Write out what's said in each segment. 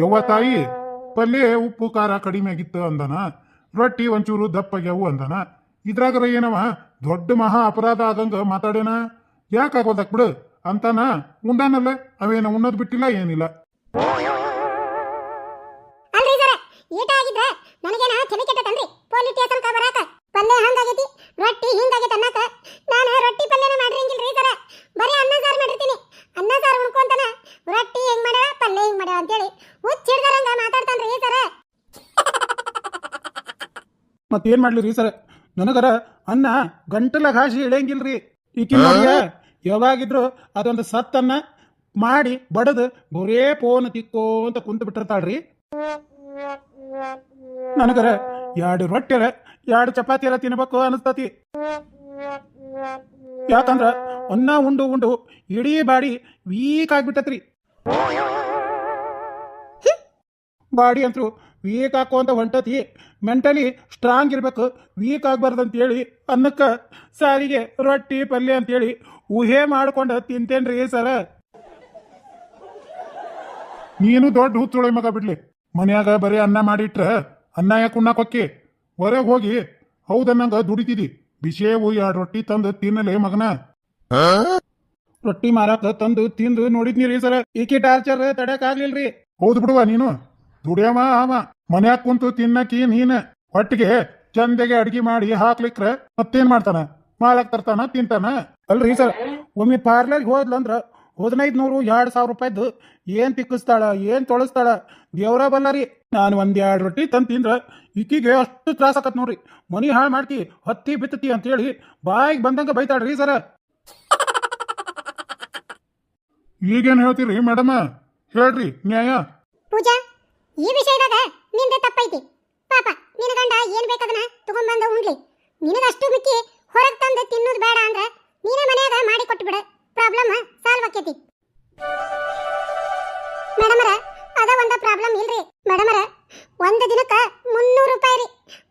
ಯವ್ವ ತಾಯಿ ಪಲ್ಯ ಉಪ್ಪು, ಖಾರ ಕಡಿಮೆ ಆಗಿತ್ತು ಅಂದನ. ರೊಟ್ಟಿ ಒಂಚೂರು ದಪ್ಪಗ್ಯಾವು ಅಂದನ. ಇದ್ರಾಗರ ಏನವ? ದೊಡ್ಡ ಮಹಾ ಅಪರಾಧ ಆದಂಗ ಮಾತಾಡೇನ? ಯಾಕಾಗೋದಕ್ ಬಿಡು, ಅಂತಾನ. ಉಂಡಾನಲ್ಲ, ಅವೇನ ಉಣ್ಣೋದ್ ಬಿಟ್ಟಿಲ್ಲ ಏನಿಲ್ಲ ಅಲ್ರಿ ಸರ ಈಟ ಆಗಿದ್ರ ನನಗೇನ ತಲೆ ಕೆಟ್ಟತನ್ರಿ ಪೊಲೀಸ್ ಸ್ಟೇಷನ್ ಕ ಬರಾಕ ಪಲ್ಯ ಹಂಗಾಗೈತಿ ರೊಟ್ಟಿ ಹಿಂಗಾಗೈತಿ ಅನ್ನಕ ನಾನು ರೊಟ್ಟಿ ಪಲ್ಯನ ಮಾಡಿರಂಗಿಲ್ರಿ ಸರ ಬರೀ ಅನ್ನ ಸಾರು ಮಾಡಿರ್ತೀನಿ ಅನ್ನ ಸಾರು ಉಣ್ಕೊಂತಾನ ರೊಟ್ಟಿ ಹೆಂಗ್ ಮಾಡ್ಯಾಳ ಪಲ್ಯ ಹೆಂಗ್ ಮಾಡ್ಯಾಳ ಅಂತೇಳಿ ಹುಚ್ಚ ಹಿಡ್ದಾರಂಗ ಮಾತಾಡ್ತಾನ್ರಿ ಸರ ಮತ್ತೇನ್ ಮಾಡ್ಲಿ ರೀ ಸರ್? ನನಗರ ಅನ್ನ ಗಂಟಲ ಘಾಸಿ ಇಳಿಯಂಗಿಲ್ರಿ ಈಕಿ ನೋಡ್ಯ ಯಾವಾಗಿದ್ರು ಅದೊಂದು ಸತ್ತನ್ನ ಮಾಡಿ ಬಡದು ಬರೇ ಫೋನ್ ತಿಕ್ಕೋ ಅಂತ ಕುಂತು ಬಿಟ್ಟಿರ್ತಾಳ್ರಿ. ನನಗರ ಎರಡು ರೊಟ್ಟಿ ಎರಡು ಚಪಾತಿ ಎಲ್ಲ ತಿನ್ಬೇಕು ಅನಿಸ್ತತಿ. ಯಾಕಂದ್ರ ಅನ್ನ ಉಂಡು ಉಂಡು ಇಡೀ ಬಾಡಿ ವೀಕ್ ಆಗ್ಬಿಟ್ಟತ್ರಿ. ಬಾಡಿ ಅಂತೂ ವೀಕ್ ಹಾಕೋಂತ ಹೊಂಟತಿ. ಮೆಂಟಲಿ ಸ್ಟ್ರಾಂಗ್ ಇರಬೇಕು. ವೀಕ್ ಆಗಬಾರ್ದು ಅಂತೇಳಿ ಅನ್ನಕ್ಕೆ ಸಾರಿಗೆ ರೊಟ್ಟಿ, ಪಲ್ಯ ಅಂತೇಳಿ ಊಹೆ ಮಾಡ್ಕೊಂಡು ತಿಂತೇನ್ರಿ ಸರ ನೀನು ದೊಡ್ಡ ಹುಚ್ಚುಳಿ ಮಗ ಬಿಡ್ಲಿ. ಮನ್ಯಾಗ ಬರೀ ಅನ್ನ ಮಾಡಿಟ್ರ ಅನ್ನ ಯಾಕೆ ಉಣ್ಣ ಕೊಕ್ಕಿ ಹೊರಗೆ ಹೋಗಿ. ಹೌದನ್ನಂಗ ದುಡಿತಿದಿ. ಬಿಸಿಯೇವು ಎರಡು ರೊಟ್ಟಿ ತಂದು ತಿನ್ನಲೇ ಮಗನ. ರೊಟ್ಟಿ ಮಾರಾಕ ತಂದು ತಿಂದು ನೋಡಿದ್ನಿ ರೀ ಸರ ಈಕೆ ಟಾರ್ಚರ್ ತಡಕ್ ಆಗ್ಲಿಲ್ರಿ. ಹೌದು ಬಿಡುವ ನೀನು. ದುಡಿಯವ ಅವ. ಮನ್ಯಾಗ ಕುಂತು ತಿನ್ನಕಿ ನೀನ ಹೊಟ್ಟಿಗೆ ಚಂದಗೆ ಅಡ್ಗಿ ಮಾಡಿ ಹಾಕ್ಲಿಕ್ರ ಮತ್ತೇನ್ ಮಾಡ್ತಾನ? ಮಾಲಕ್ ತರ್ತಾನ, ತಿಂತಾನ? ಅಲ್ರಿ ಸರ್, ಒಮ್ಮೆ ಪಾರ್ಲರ್ಗೆ ಹೋದ್ಲಂದ್ರ ಹದಿನೈದು ನೂರು ಎರಡು ಸಾವಿರ ರೂಪಾಯ್ದು ಏನ್ ತಿಕ್ಕಿಸ್ತಾಳ, ಏನ್ ತೊಳಸ್ತಾಳ? ದೇವ್ರ ಬಲ್ಲರಿ ನಾನು ಒಂದ್ ಎರಡು ರೊಟ್ಟಿ ತಂದು ತಿಂದ್ರ ಇಕ್ಕಿಗೆ ಅಷ್ಟು ತ್ರಾಸ ಆಕತ್ ನೋಡ್ರಿ. ಮನಿ ಹಾಳು ಮಾಡ್ತಿ, ಹತ್ತಿ ಬಿತ್ತತಿ ಅಂತೇಳಿ ಬಾಯಿಗೆ ಬಂದಂಗ ಬೈತಾಳ್ರಿ ಸರ. ಈಗೇನ್ ಹೇಳ್ತೀರಿ ಮೇಡಮ? ಹೇಳ್ರಿ ನ್ಯಾಯ. ಪೂಜಾ ಈ ವಿಷಯದಾಗ ನಿಂದ ತಪ್ಪೈತಿ. ಪಾಪ, ನಿನ್ನ ಗಂಡ ಏನ್ ಬೇಕದನ್ನ ತಗೊಂಡ್ಬಂದ ನಿನಗೆ ನಿನಗಷ್ಟು ಮಿಕ್ಕಿ ಹೊರಗೆ ತಂದು ತಿನ್ನೋದು ಬೇಡ ಅಂದ್ರೆ ನೀನೇ ಮನೆಯಾಗ ಮಾಡಿ ಕೊಟ್ಟು ಬಿಡ ಪ್ರಾಬ್ಲಮ್ ಸಾಲ್ವ್ ಆಕೇತಿ. ಮೇಡಮರ, ಅದ ಒಂದ ಪ್ರಾಬ್ಲಮ್ ಇಲ್ರಿ. ಮೇಡಮರ, ಒಂದು ದಿನಕ್ಕ ಮುನ್ನೂರು ರೂಪಾಯಿ ರೀ.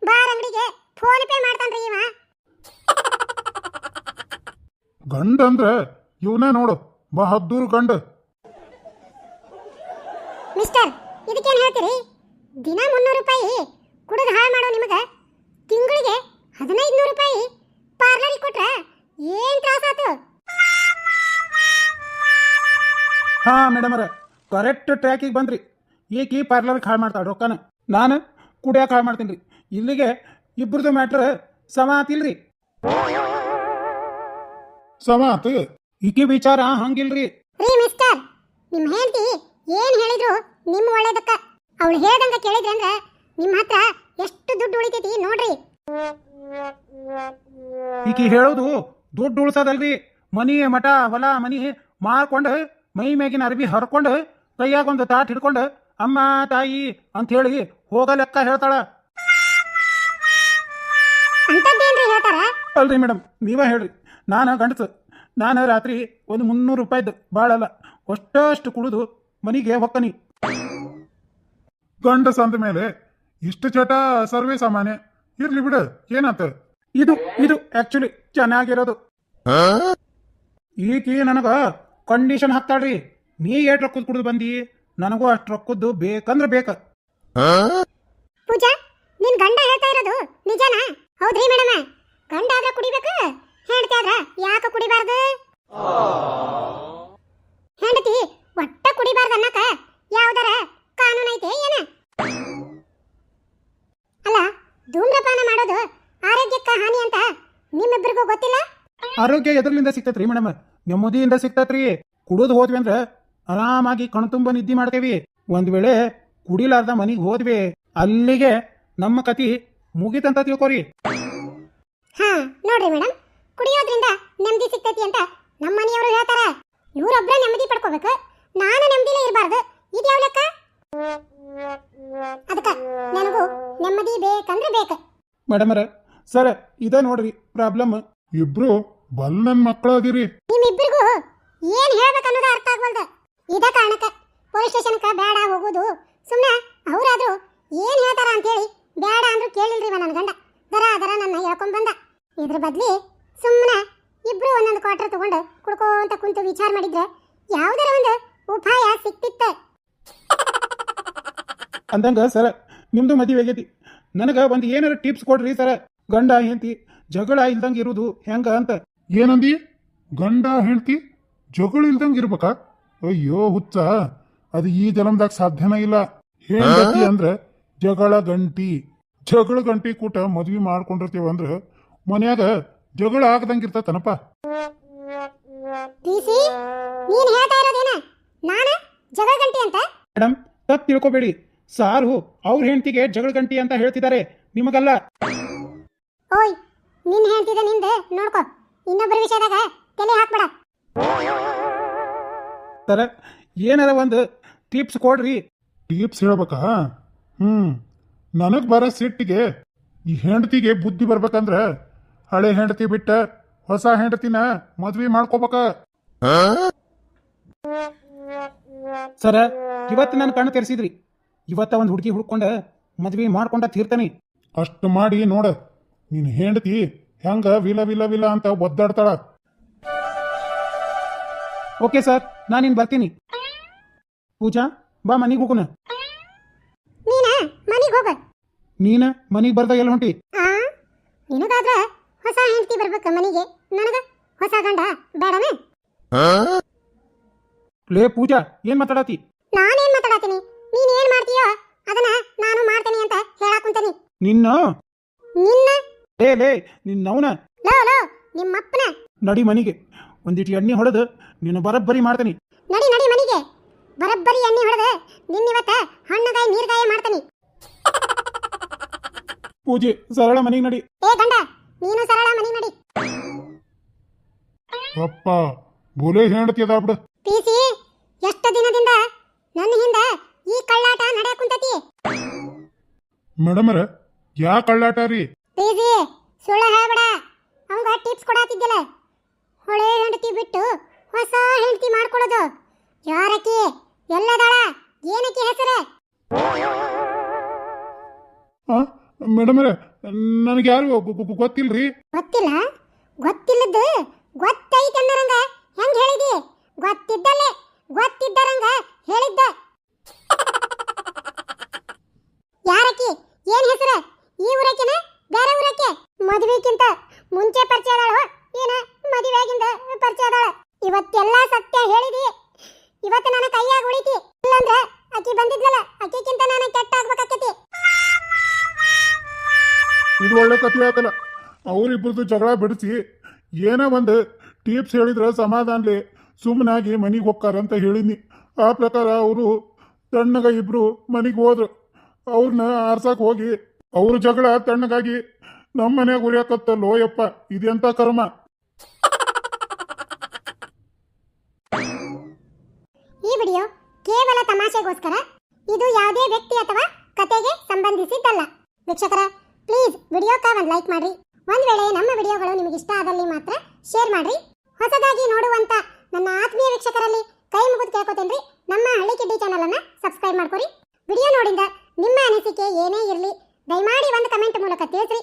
ಬಾರ್ ಅಂಗಡಿಗೆ ಫೋನ್ ಪೇ ಮಾಡ್ತಾನ್ರಿ ಇವ. ಗಂಡ ಅಂದ್ರ ಇವನೇ ನೋಡು ಬಹದ್ದೂರು ಗಂಡ ಮಿಸ್ಟರ್ ಇದಕ್ಕೇನ್ ಹೇಳ್ತೀರಿ? ದಿನ ಮುನ್ನೂರು ರೂಪಾಯಿ ಕುಡಿದು ಹಾಳು ಮಾಡೋ ನಿಮಗೆ ತಿಂಗಳಿಗೆ ಹದಿನೈದು ನೂರು ರೂಪಾಯಿ ಪಾರ್ಲರಿಗೆ ಕೊಟ್ರ ಏನು ತ್ರಾಸಾತು ಹಾ ಮೇಡಮರ ಕರೆಕ್ಟ್ ಟ್ರ್ಯಾಕಿಗೆ ಬಂದ್ರಿ. ಈಕಿ ಪಾರ್ಲರ್ಗೆ ಹಾಳು ಮಾಡ್ತಾಳೆ ರೊಕ್ಕನ. ನಾನು ಕುಡಿಯೋಕೆ ಹಾಳು ಮಾಡ್ತೀನಿ ರೀ. ಇಲ್ಲಿಗೆ ಇಬ್ಬರದು ಮ್ಯಾಟ್ರ್ ಸಮ ಆತಿಲ್ರಿ. ಸಮಾತ್ ಈಕಿ ವಿಚಾರ ಹಂಗಿಲ್ರಿ. ರೀ ಮಿಸ್ಟರ್ ನಿಮ್ಮ ಹೆಂಡತಿ ಏನ್ ಹೇಳಿದ್ರು ನಿಮ್ಮ ಒಳ್ಳೇದಕ್ಕ? ಅವಳು ಹೇಳ್ದಂಗ ಕೇಳಿದ್ರೆ ಅಂದ್ರ ನಿಮ್ಮ ಹತ್ರ ಎಷ್ಟು ದುಡ್ಡು ಉಳಿತೈತಿ ನೋಡ್ರಿ. ಈಕಿ ಹೇಳೋದು ದುಡ್ಡು ಉಳ್ಸೋದಲ್ರಿ. ಮನಿ ಮಠ ಹೊಲ ಮನಿ ಮಾರ್ಕೊಂಡು ಮೈ ಮ್ಯಾಗಿನ ಅರ್ಬಿ ಹರ್ಕೊಂಡು ಕೈಯಾಗ ಒಂದು ತಾಟ್ ಹಿಡ್ಕೊಂಡು ಅಮ್ಮ ತಾಯಿ ಅಂತ ಹೇಳಿ ಹೋಗ ಲೆಕ್ಕ ಹೇಳ್ತಾಳ. ಅಲ್ರಿ ಮೇಡಮ್ ನೀವೇ ಹೇಳ್ರಿ. ನಾನು ಗಂಡಸು. ನಾನು ರಾತ್ರಿ ಒಂದು ಮುನ್ನೂರು ರೂಪಾಯಿದ್ದು ಭಾಳಲ್ಲ ಅಷ್ಟಷ್ಟು ಕುಡಿದು ಮನಿಗೆ ಹೊಕ್ಕನಿ ಗಂಡ ಸಂದ ಮೇಲೆ ಇಷ್ಟು ಚಟ ಸರ್ವೇ ಸಾಮಾನ್ಯ. ಇರ್ಲಿ ಬಿಡು ಏನಂತ ಇದು ಇದು ಆಕ್ಚುಲಿ ಚೆನ್ನಾಗಿರೋದು. ಈಕಿ ನನಗ ಕಂಡೀಷನ್ ಹಾಕ್ತಾಳ್ರಿ. ನೀ ಏಟ್ ರೊಕ್ಕದ್ ಕುಡಿದು ಬಂದಿ? ನನಗೂ ಅಷ್ಟು ರೊಕ್ಕದ್ದು ಬೇಕಂದ್ರೆ ಬೇಕ ಪೂಜಾ ನಿನ್ ಗಂಡ ಹೇಳ್ತಾ ಇರೋದು ನಿಜನಾ ಹೌದ್ರಿ ಮೇಡಮ ಗಂಡ ಆದ್ರ ಕುಡಿಬೇಕು ಹೆಂಡತಿ ಆದ್ರ ಯಾಕ ಕುಡಿಬಾರ್ದು ಹೆಂಡತಿ ಒಟ್ಟ ಕುಡಿಬಾರ್ದು ಅನ್ನಕ ಯಾವ್ದಾರ ಕಾನೂನು ಐತೆ ಏನ ಅಲ್ಲ ಧೂಮ್ರಪಾನ ಮಾಡೋದು ಆರೋಗ್ಯಕ್ಕ ಹಾನಿ ಅಂತ ನಿಮ್ಮಿಬ್ಬರಿಗೂ ಗೊತ್ತಿಲ್ಲ? ಆರೋಗ್ಯ ಎದ್ರಲಿಂದ ಸಿಗ್ತೈತ್ರಿ ಮೇಡಮ್. ನೆಮ್ಮದಿಯಿಂದ ಸಿಗ್ತೈತ್ರಿ ಕುಡಿದು ಹೋದ್ವಿ ಅಂದ್ರೆ ಆರಾಮಾಗಿ ಕಣ್ತುಂಬ ನಿದ್ದೆ ಮಾಡ್ತೇವಿ. ಒಂದ್ ವೇಳೆ ಕುಡಿಲಾರ್ದ ಮನಿಗೆ ಹೋದ್ವಿ ಅಲ್ಲಿಗೆ ನಮ್ಮ ಕತಿ ಮುಗಿತಂತ ತಿಳ್ಕೊರಿ. ಹಾ ನೋಡ್ರಿ ಮೇಡಮ್. ಕುಡಿಯೋದ್ರಿಂದ ನೆಮ್ಮದಿ ಸಿಕ್ತೈತಿ ಅಂತ ನಮ್ಮ ಮನೆಯವರು ಹೇಳ್ತಾರ. ಇವ್ರೊಬ್ರ ನೆಮ್ಮದಿ ಪಡ್ಕೋಬೇಕು. ನಾನು ನೆಮ್ಮದಿಲೇ ಇರಬಾರ್ದು. ಇದು ಯಾವ ಲೆಕ್ಕ ಅದಕ್ಕ ನನಗೂ ನೆಮ್ಮದಿ ಬೇಕಂದ್ರೆ ಬೇಕು. ಮೇಡಮರ ಸರ್ ಇದ ನೋಡ್ರಿ ಪ್ರಾಬ್ಲಮ್. ಇಬ್ರು ಬಲ್ ನನ್ ಮಕ್ಕಳು ಅದಿರಿ. ನಿಮ್ಮಿಬ್ಬರಿಗೂ ಏನ್ ಹೇಳ್ಬೇಕು ಅನ್ನೋದು ಅರ್ಥ ಆಗ್ವಲ್ದು. ಇದ ಕಾರಣಕ್ಕೆ ಪೊಲೀಸ್ ಸ್ಟೇಷನ್ಕ ಬೇಡ ಹೋಗೋದು. ಸುಮ್ಮನೆ ಅವರಾದ್ರೂ ಏನ್ ಹೇಳ್ತಾರ ಅಂತ ಹೇಳಿ ಬೇಡ ಅಂದ್ರೂ ಕೇಳಿಲ್ರಿ ನನ್ನ ಗಂಡ. ದರ ದರ ನನ್ನ ಹೇಳ್ಕೊಂಡ್ ಬಂದ. ಇದ್ರ ಬದ್ಲಿ ಸುಮ್ಮನೆ ಇಬ್ರು ಒಂದೊಂದು ಕ್ವಾರ್ಟರ್ ತಗೊಂಡು ಕುಡ್ಕೋಂತ ಕುಂತು ವಿಚಾರ ಮಾಡಿದ್ರೆ ಯಾವ್ದಾರ ಒಂದು ಉಪಾಯ ಸಿಕ್ತಿತ್ತ. ಅಂದಂಗ ಸರ ನಿಮ್ದು ಮದುವೆ ಆಗೈತಿ. ನನಗೆ ಒಂದು ಏನಾರ ಟಿಪ್ಸ್ ಕೊಡ್ರಿ ಸರ. ಗಂಡ ಹೆಂಡತಿ ಜಗಳ ಇಲ್ದಂಗೆ ಇರೋದು ಹೆಂಗ ಅಂತ. ಏನಂದಿ? ಗಂಡ ಹೆಂಡತಿ ಜಗಳ ಇಲ್ದಂಗೆ ಇರ್ಬೇಕಾ? ಅಯ್ಯೋ ಹುಚ್ಚ. ಅದು ಈ ಜನ್ಮದಾಗ ಸಾಧ್ಯನೇ ಇಲ್ಲ. ಹೆಂಡತಿ ಅಂದ್ರೆ ಜಗಳ ಗಂಟಿ. ಜಗಳ ಗಂಟಿ ಕೂಟ ಮದ್ವಿ ಮಾಡ್ಕೊಂಡಿರ್ತೀವ ಅಂದ್ರ ಮನ್ಯಾಗ ಜಗಳ ಆಗದಂಗ ಇರ್ತತನಪ್ಪ. ನೀನ್ ಹೇಳ್ತಾ ಇರೋದೇನ? ನಾನ? ಜಗಳ ಗಂಟೆ ಅಂತ? ಮೇಡಮ್ ತಪ್ಪು ತಿಳ್ಕೊಬೇಡಿ. ಸಾರು ಅವ್ರ ಹೆಂಡತಿಗೆ ಜಗಳ ಗಂಟಿ ಅಂತ ಹೇಳ್ತಿದ್ದಾರೆ ನಿಮಗಲ್ಲ? ಓಯ್ ನಿನ್ ಹೇಳ್ತಿದ್ದ ನಿಂದ ನೋಡ್ಕೋ. ಇನ್ನೊಬ್ಬರ ವಿಷಯದಾಗ ತಲೆ ಹಾಕ್ಬೇಡ. ಸರ ಏನಾರ ಒಂದು ಟಿಪ್ಸ್ ಕೊಡ್ರಿ. ಟಿಪ್ಸ್ ಹೇಳ್ಬೇಕಾ? ಹ್ಮ್. ನನಗ್ ಬರೋ ಸಿಟ್ಟಿಗೆ ಈ ಹೆಂಡತಿಗೆ ಬುದ್ಧಿ ಬರ್ಬೇಕಂದ್ರ ಹಳೆ ಹೆಂಡತಿ ಬಿಟ್ಟ ಹೊಸ ಹೆಂಡತಿನ ಮದ್ವಿ ಮಾಡ್ಕೋಬೇಕ. ಸರ ಇವತ್ತು ನನ್ನ ಕಣ್ಣು ತೆರೆಸಿದ್ರಿ. ಇವತ್ತ ಒಂದು ಹುಡುಗಿ ಹುಡ್ಕೊಂಡ ಮದ್ವೆ ಮಾಡ್ಕೊಂಡ ತೀರ್ತಾನೆ. ಅಷ್ಟು ಮಾಡಿ ನೋಡ ನಿನ್ ಹೆಂಡತಿ ಹೆಂಗ ವಿಲ ವಿಲ ವಿಲ ಅಂತ ಒದ್ದಾಡ್ತಾಳ. ಓಕೆ ಸರ್ ನಾನಿನ್ ಬರ್ತೀನಿ. ಪೂಜಾ ಬಾ ಮನೆಗೆ ಹೋಗೋಣ. ನೀನ ಮನೆಗೆ ಹೋಗ. ನೀನ ಮನೆಗೆ ಬರ್ದ ಎಲ್ಲ ಹೊಂಟಿ? ಆ ನಿನಗಾದ್ರ ಹೊಸ ಹೆಂಡತಿ ಬರ್ಬೇಕ ಮನೆಗೆ? ನನಗ? ಹೊಸ ಗಂಡ? ಬೇಡನ ಲೇ ಪೂಜಾ ಏನ್ ಮಾತಾಡತಿ? ನಾನೇನ್ ಅದನ್ನ ನಾನು ಮಾಡ್ತೇನೆ ಅಂತ ಹೇಳಾಕುಂತನಿ ನಿನ್ನ? ನಿನ್ನ? ಲೇ ಲೇ ನಿನ್ನವನ? Low low ನಿಮ್ಮಪ್ಪನ? ನಡಿ ಮನೆಗೆ. ಒಂದಿಟ್ಟು ಎಣ್ಣೆ ಹೊಡೆದು ನೀನು ಬರಬ್ಬರಿ ಮಾಡ್ತೀನಿ. ನಡಿ ನಡಿ ಮನಿಗೆ. ಬರಬ್ಬರಿ ಎಣ್ಣೆ ಹೊಡೆದ ನಿನ್ನಿವತ್ತ ಹಣ್ಣಗಾಯಿ ನೀರ್ಗಾಯಿ ಮಾಡ್ತೀನಿ. ಪೂಜೆ ಸರಳ ಮನೆಗೆ ನಡಿ. ಏ ಗಂಡ ನೀನು ಸರಳ ಮನೆಗೆ ನಡಿ. ಅಪ್ಪ ಬೋಲೆ ಹೆಂಡತಿ ಅದ ಬಿಡು. ಪಿಸಿ ಎಷ್ಟು ದಿನದಿಂದ ನನ್ನ ಹಿಂದ ಈ ಕಳ್ಳಾಟ ನಡೆಯ ಕುಂತತಿ ಮೇಡಮರ ಯಾ ಕಳ್ಳಾಟ ರೀ ಪಿಸಿ ಸುಳ್ಳ ಹೇಳ್ಬೇಡ. ಅವಂಗ ಟಿಪ್ಸ್ ಕೊಡಾತಿದ್ದಿಲ್ಲ. ಹೊಳೆ ಹೆಂಡತಿ ಬಿಟ್ಟು ಹೊಸ ಹೆಂಡತಿ ಮಾಡ್ಕೊಳ್ಳೋದು ಯಾರಕಿ ಎಲ್ಲದಾಳ? ಏನಕ್ಕೆ ಹೆಸರು? ಮೇಡಮರ ನನಗೆ ಯಾರು ಗೊತ್ತಿಲ್ರಿ? ಗೊತ್ತಿಲ್ಲ? ಗೊತ್ತಿಲ್ಲದ್ದು ಗೊತ್ತೈತೆ ಅನ್ನರಂಗ ಹೆಂಗ್ ಹೇಳಿದಿ? ಗೊತ್ತಿದ್ದಲ್ಲೇ. ಒಳ್ಳೆ ಕಥೆ ಆಗಲ್ಲ ಅವರಿಬ್ಬರದು ಜಗಳ ಬಿಡಿಸಿ ಏನೋ ಒಂದು ಟಿಪ್ಸ್ ಹೇಳಿದ್ರೆ ಸಮಾಧಾನ್ಲಿ ಸುಮ್ಮನಾಗಿ ಮನೆಗೆ ಹೋಗ್ತಾರಂತ ಹೇಳಿನಿ ಆ ಪ್ರಕಾರ ಅವರು ತಣ್ಣಗ ಇಬ್ರು ಮನೆಗೆ ಹೋದ್ರು. ಅವ್ರನ್ನ ಆರ್ಸಕ್ ಹೋಗಿ ಅವ್ರ ಜಗಳ ತಣ್ಣಗಾಗಿ ನಮ್ಮ ಮನ್ಯಾಗ ಉರಿಯಾಕತ್ತಲ್ಲೋ ಯಪ್ಪ ಇದೆಂತ ಕರ್ಮ? ಈ ವಿಡಿಯೋ ಕೇವಲ ತಮಾಷೆಗೋಸ್ಕರ, ಇದು ಯಾವುದೇ ವ್ಯಕ್ತಿ ಅಥವಾ ಕತೆಗೆ ಸಂಬಂಧಿಸಿದ್ದಲ್ಲ. ವೀಕ್ಷಕರ ಪ್ಲೀಸ್ ವಿಡಿಯೋ ಒಂದು ಲೈಕ್ ಮಾಡಿ ಒಂದು ವೇಳೆ ನಮ್ಮ ವಿಡಿಯೋಗಳು ನಿಮಗೆ ಇಷ್ಟ ಆದಲ್ಲಿ ಮಾತ್ರ ಶೇರ್ ಮಾಡ್ರಿ. ಹೊಸದಾಗಿ ನೋಡುವಂತ ನನ್ನ ಆತ್ಮೀಯ ವೀಕ್ಷಕರಲ್ಲಿ ಕೈ ಮುಗಿದು ಕೇಳ್ಕೊತೇನ್ರಿ. ನಮ್ಮ ಹಳ್ಳಿ ಕಿಡ್ಡಿ ಚಾನಲ್ ಅನ್ನ ಸಬ್ಸ್ಕ್ರೈಬ್ ಮಾಡ್ಕೊರಿ. ವಿಡಿಯೋ ನೋಡಿಂದ ನಿಮ್ಮ ಅನಿಸಿಕೆ ಏನೇ ಇರಲಿ, ದಯಮಾಡಿ ಒಂದು ಕಮೆಂಟ್ ಮೂಲಕ ತಿಳಿಸ್ರಿ.